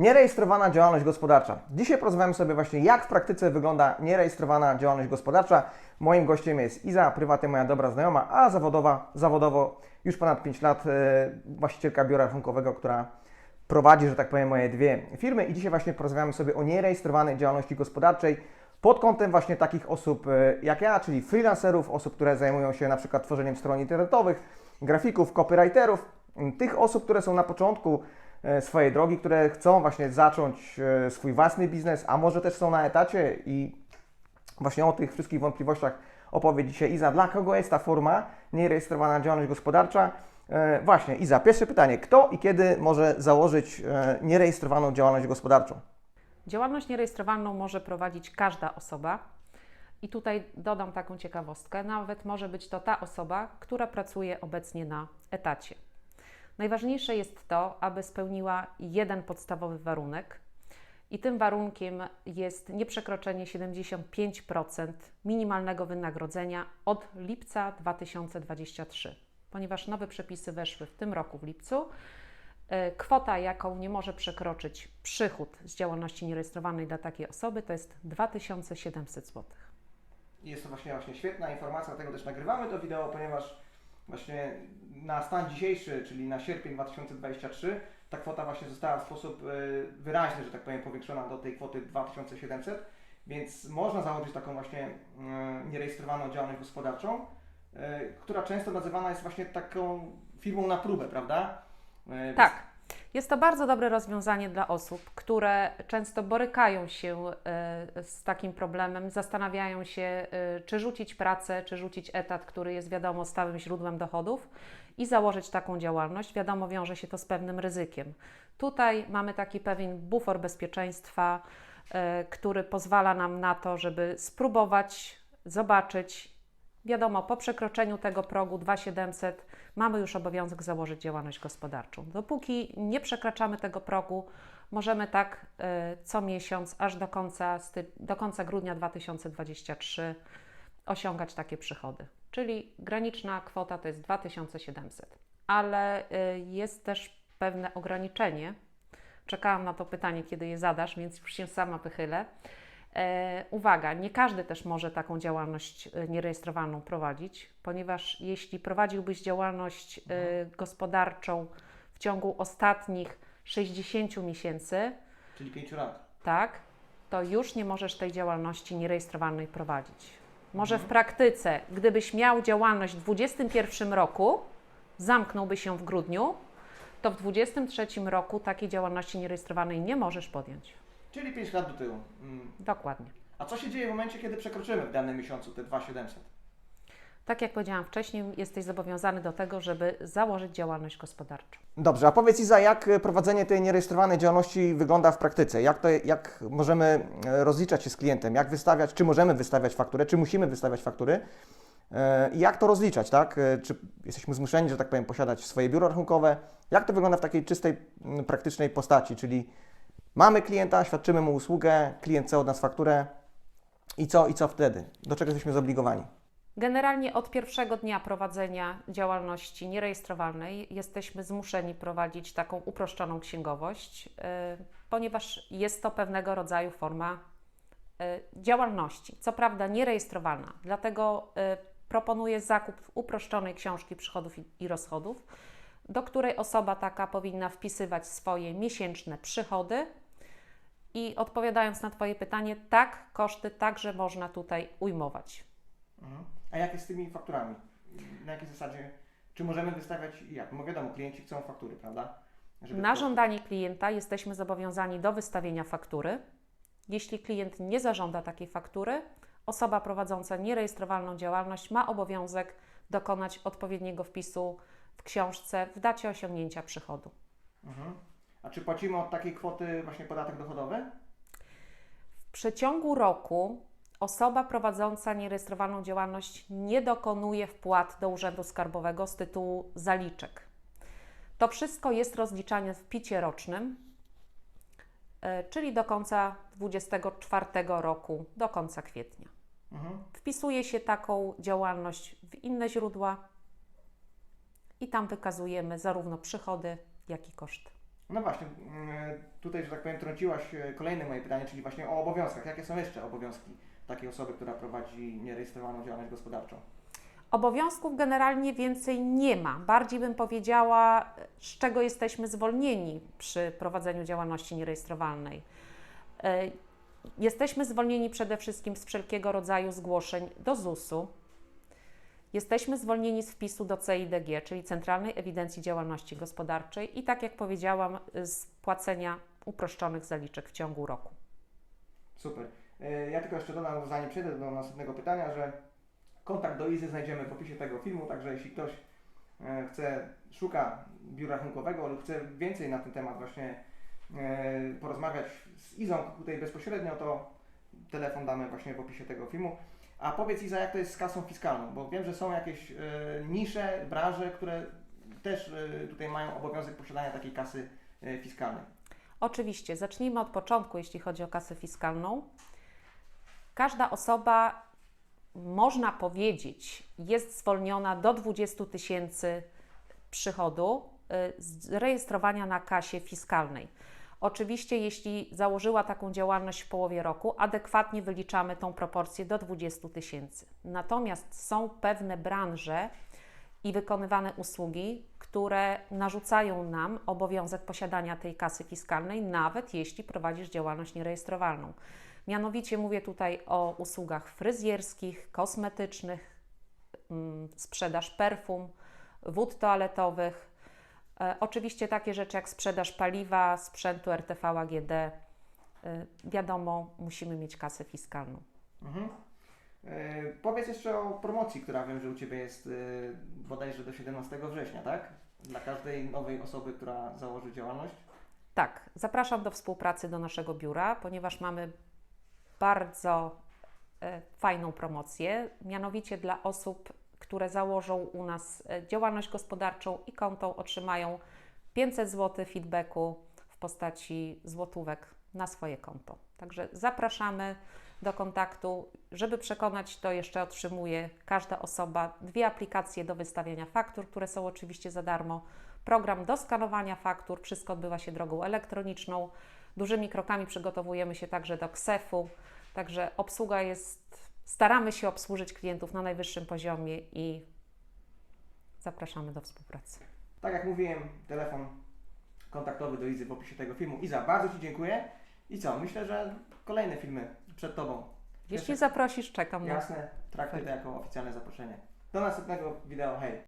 Nierejestrowana działalność gospodarcza. Dzisiaj porozmawiamy sobie właśnie, jak w praktyce wygląda nierejestrowana działalność gospodarcza. Moim gościem jest Iza, prywatnie moja dobra znajoma, a zawodowa, zawodowo już ponad 5 lat e, właścicielka biura rachunkowego, która prowadzi, że tak powiem, moje dwie firmy. I dzisiaj właśnie porozmawiamy sobie o nierejestrowanej działalności gospodarczej pod kątem właśnie takich osób e, jak ja, czyli freelancerów, osób, które zajmują się na przykład tworzeniem stron internetowych, grafików, copywriterów, tych osób, które są na początku swojej drogi, które chcą właśnie zacząć e, swój własny biznes, a może też są na etacie i właśnie o tych wszystkich wątpliwościach opowie dzisiaj Iza. Dla kogo jest ta forma nierejestrowana działalność gospodarcza? E, właśnie, Iza, pierwsze pytanie. Kto i kiedy może założyć e, nierejestrowaną działalność gospodarczą? Działalność nierejestrowaną może prowadzić każda osoba. I tutaj dodam taką ciekawostkę: nawet może być to ta osoba, która pracuje obecnie na etacie. Najważniejsze jest to, aby spełniła jeden podstawowy warunek, i tym warunkiem jest nieprzekroczenie 75% minimalnego wynagrodzenia od lipca 2023, ponieważ nowe przepisy weszły w tym roku w lipcu. E, Kwota, jaką nie może przekroczyć przychód z działalności nierejestrowanej dla takiej osoby, to jest 2700 zł. Jest to właśnie, właśnie świetna informacja, dlatego też nagrywamy to wideo, ponieważ właśnie na stan dzisiejszy, czyli na sierpień 2023, ta kwota właśnie została w sposób e, wyraźny, że tak powiem, powiększona do tej kwoty 2700, więc można założyć taką właśnie e, nierejestrowaną działalność gospodarczą, e, która często nazywana jest właśnie taką firmą na próbę, prawda? Tak. Jest to bardzo dobre rozwiązanie dla osób, które często borykają się e, z takim problemem, zastanawiają się, e, czy rzucić pracę, czy rzucić etat, który jest wiadomo stałym źródłem dochodów i założyć taką działalność. Wiadomo, wiąże się to z pewnym ryzykiem. Tutaj mamy taki pewien bufor bezpieczeństwa, e, który pozwala nam na to, żeby spróbować, zobaczyć. Wiadomo, po przekroczeniu tego progu 2700 mamy już obowiązek założyć działalność gospodarczą. Dopóki nie przekraczamy tego progu, możemy tak e, co miesiąc, aż do końca, do końca grudnia 2023 osiągać takie przychody. Czyli graniczna kwota to jest 2700. Ale e, jest też pewne ograniczenie. Czekałam na to pytanie, kiedy je zadasz, więc już się sama wychylę. E, uwaga, nie każdy też może taką działalność e, nierejestrowaną prowadzić, ponieważ jeśli prowadziłbyś działalność e, gospodarczą w ciągu ostatnich 60 miesięcy, Czyli 5 lat. tak, to już nie możesz tej działalności nierejestrowanej prowadzić. Może w Mhm. praktyce, gdybyś miał działalność w 2021 roku, zamknąłby się w grudniu, to w 2023 roku takiej działalności nierejestrowanej nie możesz podjąć. Czyli 5 lat do tyłu. Mm. Dokładnie. A co się dzieje w momencie, kiedy przekroczymy w danym miesiącu te 2700? Tak jak powiedziałam wcześniej, jesteś zobowiązany do tego, żeby założyć działalność gospodarczą. Dobrze, a powiedz Iza, jak e, prowadzenie tej nierejestrowanej działalności wygląda w praktyce? Jak, to, jak możemy e, rozliczać się z klientem? Jak wystawiać, czy możemy wystawiać fakturę, czy musimy wystawiać faktury? E, I jak to rozliczać, tak? Czy jesteśmy zmuszeni, że tak powiem, posiadać swoje biuro rachunkowe? Jak to wygląda w takiej czystej, praktycznej postaci? Czyli mamy klienta, świadczymy mu usługę, klient chce od nas fakturę i co, i co wtedy? Do czego jesteśmy zobligowani? Generalnie od pierwszego dnia prowadzenia działalności nierejestrowanej jesteśmy zmuszeni prowadzić taką uproszczoną księgowość, yy, ponieważ jest to pewnego rodzaju forma yy, działalności. Co prawda nierejestrowana, dlatego yy, proponuję zakup uproszczonej książki przychodów i rozchodów, do której osoba taka powinna wpisywać swoje miesięczne przychody. I odpowiadając na Twoje pytanie, tak, koszty także można tutaj ujmować. Mhm. A jak jest z tymi fakturami? Na jakiej zasadzie? Czy możemy wystawiać i jak? No wiadomo, klienci chcą faktury, prawda? Żeby Na żądanie klienta jesteśmy zobowiązani do wystawienia faktury. Jeśli klient nie zażąda takiej faktury, osoba prowadząca nierejestrowalną działalność ma obowiązek dokonać odpowiedniego wpisu w książce w dacie osiągnięcia przychodu. Mhm. A czy płacimy od takiej kwoty właśnie podatek dochodowy? W przeciągu roku osoba prowadząca nierejestrowaną działalność nie dokonuje wpłat do Urzędu Skarbowego z tytułu zaliczek. To wszystko jest rozliczane w picie rocznym, e, czyli do końca 2024 roku, do końca kwietnia. Mhm. Wpisuje się taką działalność w inne źródła i tam wykazujemy zarówno przychody, jak i koszty. No właśnie, mm, tutaj, że tak powiem, trąciłaś e, kolejne moje pytanie, czyli właśnie o obowiązkach. Jakie są jeszcze obowiązki takiej osoby, która prowadzi nierejestrowaną działalność gospodarczą? Obowiązków generalnie więcej nie ma. Bardziej bym powiedziała, z czego jesteśmy zwolnieni przy prowadzeniu działalności nierejestrowalnej. E, Jesteśmy zwolnieni przede wszystkim z wszelkiego rodzaju zgłoszeń do ZUS-u. Jesteśmy zwolnieni z wpisu do CIDG, czyli Centralnej Ewidencji Działalności Gospodarczej i tak jak powiedziałam, z płacenia uproszczonych zaliczek w ciągu roku. Super. E, Ja tylko jeszcze dodam, zanim przejdę do następnego pytania, że kontakt do Izy znajdziemy w opisie tego filmu, także jeśli ktoś e, chce, szuka biura rachunkowego lub chce więcej na ten temat właśnie e, porozmawiać z Izą tutaj bezpośrednio, to telefon damy właśnie w opisie tego filmu. A powiedz Iza, jak to jest z kasą fiskalną, bo wiem, że są jakieś e, nisze, branże, które też e, tutaj mają obowiązek posiadania takiej kasy e, fiskalnej. Oczywiście, zacznijmy od początku, jeśli chodzi o kasę fiskalną. Każda osoba, można powiedzieć, jest zwolniona do 20 tysięcy przychodu z rejestrowania na kasie fiskalnej. Oczywiście, jeśli założyła taką działalność w połowie roku, adekwatnie wyliczamy tą proporcję do 20 tysięcy. Natomiast są pewne branże i wykonywane usługi, które narzucają nam obowiązek posiadania tej kasy fiskalnej, nawet jeśli prowadzisz działalność nierejestrowalną. Mianowicie mówię tutaj o usługach fryzjerskich, kosmetycznych, mm, sprzedaż perfum, wód toaletowych. E, oczywiście takie rzeczy jak sprzedaż paliwa, sprzętu RTV AGD. E, wiadomo, musimy mieć kasę fiskalną. Mhm. E, powiedz jeszcze o promocji, która wiem, że u Ciebie jest e, bodajże do 17 września, tak? Dla każdej nowej osoby, która założy działalność. Tak, zapraszam do współpracy do naszego biura, ponieważ mamy bardzo fajną promocję, mianowicie dla osób, które założą u nas e, działalność gospodarczą i konto otrzymają 500 zł feedbacku w postaci złotówek na swoje konto. Także zapraszamy do kontaktu. Żeby przekonać, to jeszcze otrzymuje każda osoba dwie aplikacje do wystawiania faktur, które są oczywiście za darmo. Program do skanowania faktur, wszystko odbywa się drogą elektroniczną. Dużymi krokami przygotowujemy się także do KSEF-u, także obsługa jest, staramy się obsłużyć klientów na najwyższym poziomie i zapraszamy do współpracy. Tak jak mówiłem, telefon kontaktowy do Izy w opisie tego filmu. Iza, bardzo Ci dziękuję. I co? Myślę, że kolejne filmy przed Tobą. Jeśli zaprosisz, czekam na Jasne, traktuj to jako oficjalne zaproszenie. Do następnego wideo. Hej!